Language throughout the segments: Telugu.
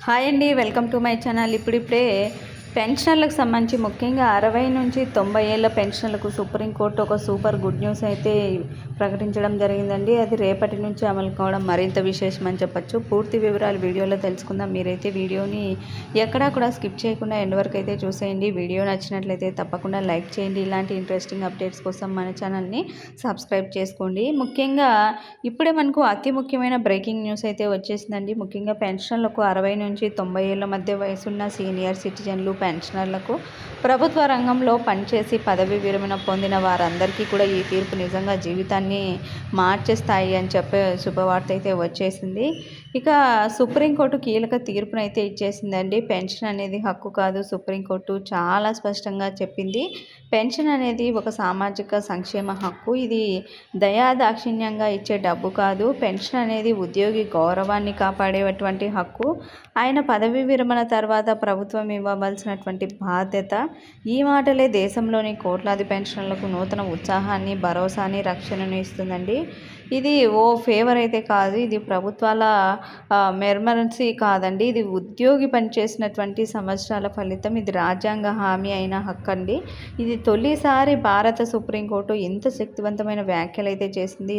హాయ్ అండి వెల్కమ్ టు మై ఛానల్. ఇప్పుడిప్పుడే పెన్షన్లకు సంబంధించి ముఖ్యంగా అరవై నుంచి తొంభై ఏళ్ళ పెన్షన్లకు సుప్రీంకోర్టు ఒక సూపర్ గుడ్ న్యూస్ అయితే ప్రకటించడం జరిగిందండి. అది రేపటి నుంచి అమలు కావడం మరింత విశేషం అని చెప్పచ్చు. పూర్తి వివరాలు వీడియోలో తెలుసుకుందాం. మీరైతే వీడియోని ఎక్కడా కూడా స్కిప్ చేయకుండా ఎండ్ వరకు అయితే చూసేయండి. వీడియో నచ్చినట్లయితే తప్పకుండా లైక్ చేయండి. ఇలాంటి ఇంట్రెస్టింగ్ అప్డేట్స్ కోసం మన ఛానల్ని సబ్స్క్రైబ్ చేసుకోండి. ముఖ్యంగా ఇప్పుడే మనకు అతి ముఖ్యమైన బ్రేకింగ్ న్యూస్ అయితే వచ్చేసిందండి. ముఖ్యంగా పెన్షన్లకు అరవై నుంచి తొంభై ఏళ్ళ మధ్య వయసున్న సీనియర్ సిటిజన్లు పెన్షనర్లకు ప్రభుత్వ రంగంలో పనిచేసి పదవి విరమణ పొందిన వారందరికీ కూడా ఈ తీర్పు నిజంగా జీవితాన్ని మార్చేస్తాయి అని చెప్పే శుభవార్త అయితే వచ్చేసింది. ఇక సుప్రీంకోర్టు కీలక తీర్పునైతే ఇచ్చేసిందండి. పెన్షన్ అనేది హక్కు కాదు సుప్రీంకోర్టు. చాలా స్పష్టంగా చెప్పింది. పెన్షన్ అనేది ఒక సామాజిక సంక్షేమ హక్కు. ఇది దయాదాక్షిణ్యంగా ఇచ్చే డబ్బు కాదు. పెన్షన్ అనేది ఉద్యోగి గౌరవాన్ని కాపాడేటువంటి హక్కు. ఆయన పదవి విరమణ తర్వాత ప్రభుత్వం ఇవ్వవలసినటువంటి బాధ్యత. ఈ మాటలే దేశంలోని కోట్లాది పెన్షన్లకు నూతన ఉత్సాహాన్ని భరోసాని రక్షణను ఇస్తుందండి. ఇది ఓ ఫేవర్ అయితే కాదు. ఇది ప్రభుత్వాల మెర్మరన్సీ కాదండి. ఇది ఉద్యోగి పనిచేసినటువంటి సంవత్సరాల ఫలితం. ఇది రాజ్యాంగ హామీ అయిన హక్కు అండి ఇది తొలిసారి భారత సుప్రీంకోర్టు ఇంత శక్తివంతమైన వ్యాఖ్యలు అయితే చేసింది.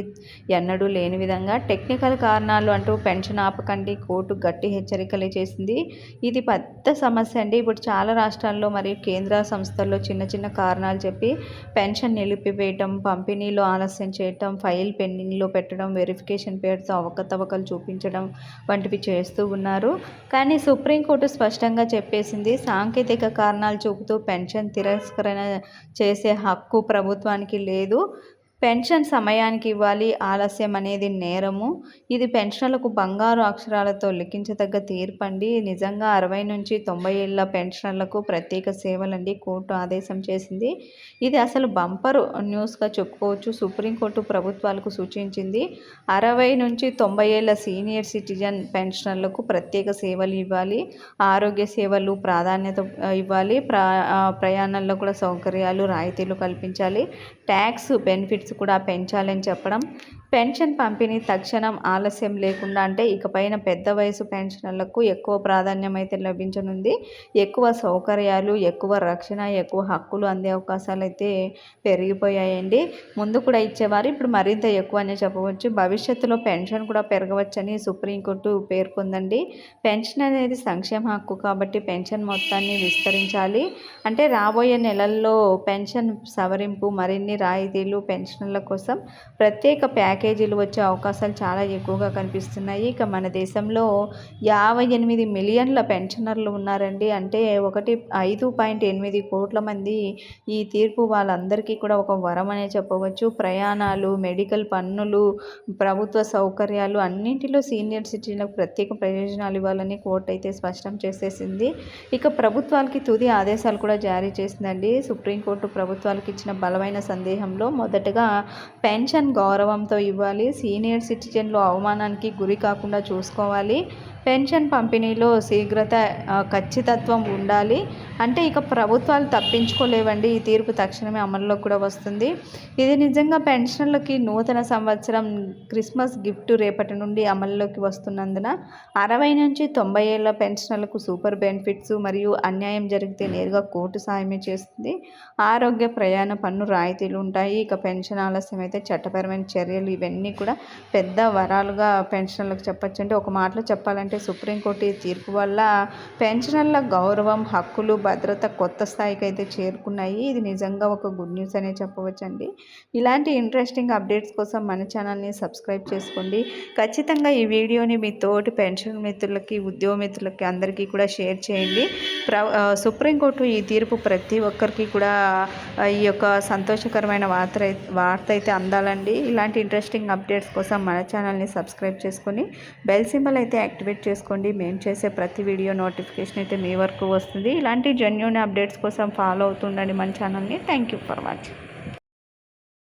ఎన్నడూ లేని విధంగా టెక్నికల్ కారణాలు అంటూ పెన్షన్ ఆపకండి కోర్టు గట్టి హెచ్చరికలు చేసింది. ఇది పెద్ద సమస్య అండి. ఇప్పుడు చాలా రాష్ట్రాల్లో మరియు కేంద్ర సంస్థల్లో చిన్న చిన్న కారణాలు చెప్పి పెన్షన్ నిలిపివేయటం పంపిణీలో ఆలస్యం చేయటం ఫైల్ పెండింగ్లో పెట్టడం వెరిఫికేషన్ పేరుతో అవకతవకలు చూపించడం వంటివి చేస్తూ ఉన్నారు. కానీ సుప్రీంకోర్టు స్పష్టంగా చెప్పేసింది సాంకేతిక కారణాలు చూపుతూ పెన్షన్ తిరస్కరణ చేసే హక్కు ప్రభుత్వానికి లేదు. పెన్షన్ సమయానికి ఇవ్వాలి ఆలస్యం అనేది నేరము. ఇది పెన్షన్లకు బంగారు అక్షరాలతో లిఖించదగ్గ తీర్పండి. నిజంగా అరవై నుంచి తొంభై ఏళ్ళ పెన్షన్లకు ప్రత్యేక సేవలండి కోర్టు ఆదేశం చేసింది. ఇది అసలు బంపర్ న్యూస్గా చెప్పుకోవచ్చు. సుప్రీంకోర్టు ప్రభుత్వాలకు సూచించింది. అరవై నుంచి తొంభై ఏళ్ళ సీనియర్ సిటిజన్ పెన్షనర్లకు ప్రత్యేక సేవలు ఇవ్వాలి. ఆరోగ్య సేవలు ప్రాధాన్యత ఇవ్వాలి. ప్రా ప్రయాణాల్లో కూడా సౌకర్యాలు రాయితీలు కల్పించాలి. ట్యాక్స్ బెనిఫిట్స్ కూడా పెంచాలని చెప్పడం పెన్షన్ పంపిణీ తక్షణం ఆలస్యం లేకుండా అంటే ఇకపైన పెద్ద వయసు పెన్షనర్లకు ఎక్కువ ప్రాధాన్యం అయితే లభించనుంది. ఎక్కువ సౌకర్యాలు ఎక్కువ రక్షణ ఎక్కువ హక్కులు అందే అవకాశాలు అయితే పెరిగిపోయాయండి. ముందు కూడా ఇచ్చేవారు ఇప్పుడు మరింత ఎక్కువ అనే చెప్పవచ్చు. భవిష్యత్తులో పెన్షన్ కూడా పెరగవచ్చని సుప్రీంకోర్టు పేర్కొందండి. పెన్షన్ అనేది సంక్షేమ హక్కు కాబట్టి పెన్షన్ మొత్తాన్ని విస్తరించాలి. అంటే రాబోయే నెలల్లో పెన్షన్ సవరింపు మరిన్ని రాయితీలు పెన్షన్ల కోసం ప్రత్యేక ప్యాక్ ప్యాకేజీలు వచ్చే అవకాశాలు చాలా ఎక్కువగా కనిపిస్తున్నాయి. ఇక మన దేశంలో యాభై ఎనిమిది మిలియన్ల పెన్షనర్లు ఉన్నారండి. అంటే ఒకటి ఐదు పాయింట్ ఎనిమిది కోట్ల మంది ఈ తీర్పు వాళ్ళందరికీ కూడా ఒక వరం అనే చెప్పవచ్చు. ప్రయాణాలు మెడికల్ పన్నులు ప్రభుత్వ సౌకర్యాలు అన్నింటిలో సీనియర్ సిటిజన్లకు ప్రత్యేక ప్రయోజనాలు ఇవ్వాలని కోర్టు అయితే స్పష్టం చేసేసింది. ఇక ప్రభుత్వాలకి తుది ఆదేశాలు కూడా జారీ చేసిందండి. సుప్రీంకోర్టు ప్రభుత్వాలకు ఇచ్చిన బలమైన సందేహంలో మొదటగా పెన్షన్ గౌరవంతో ఇవ్వాలి. సీనియర్ సిటిజన్లు అవమానానికి గురి కాకుండా చూసుకోవాలి. పెన్షన్ పంపిణీలో శీఘ్రత ఖచ్చితత్వం ఉండాలి. అంటే ఇక ప్రభుత్వాలు తప్పించుకోలేవండి. ఈ తీర్పు తక్షణమే అమల్లో కూడా వస్తుంది. ఇది నిజంగా పెన్షన్లకి నూతన సంవత్సరం క్రిస్మస్ గిఫ్ట్ రేపటి నుండి అమల్లోకి వస్తున్నందున అరవై నుంచి తొంభై ఏళ్ళ పెన్షన్లకు సూపర్ బెనిఫిట్స్ మరియు అన్యాయం జరిగితే నేరుగా కోర్టు సాయమే చేస్తుంది. ఆరోగ్య ప్రయాణ పన్ను రాయితీలు ఉంటాయి. ఇక పెన్షన్ ఆలస్యం అయితే చట్టపరమైన చర్యలు ఇవన్నీ కూడా పెద్ద వరాలుగా పెన్షన్లకు చెప్పచ్చు అంటే ఒక మాటలో చెప్పాలంటే సుప్రీంకోర్టు ఈ తీర్పు వల్ల పెన్షనర్ల గౌరవం హక్కులు భద్రత కొత్త స్థాయికి అయితే చేరుకున్నాయి. ఇది నిజంగా ఒక గుడ్ న్యూస్ అనే చెప్పవచ్చండి. ఇలాంటి ఇంట్రెస్టింగ్ అప్డేట్స్ కోసం మన ఛానల్ని సబ్స్క్రైబ్ చేసుకోండి. ఖచ్చితంగా ఈ వీడియోని మీ తోటి పెన్షన్ మిత్రులకి ఉద్యోగ మిత్రులకి అందరికీ కూడా షేర్ చేయండి. ప్ర సుప్రీంకోర్టు ఈ తీర్పు ప్రతి ఒక్కరికి కూడా ఈ యొక్క సంతోషకరమైన వార్త వార్త అయితే అందాలండి. ఇలాంటి ఇంట్రెస్టింగ్ అప్డేట్స్ కోసం మన ఛానల్ని సబ్స్క్రైబ్ చేసుకొని బెల్ సింబల్ అయితే యాక్టివేట్ చేసుకోండి. మేము చేసే ప్రతి వీడియో నోటిఫికేషన్ అయితే మీ వరకు వస్తుంది. ఇలాంటి జెన్యున్ అప్డేట్స్ కోసం ఫాలో అవుతుండండి మన ఛానల్ని. Thank you for watching.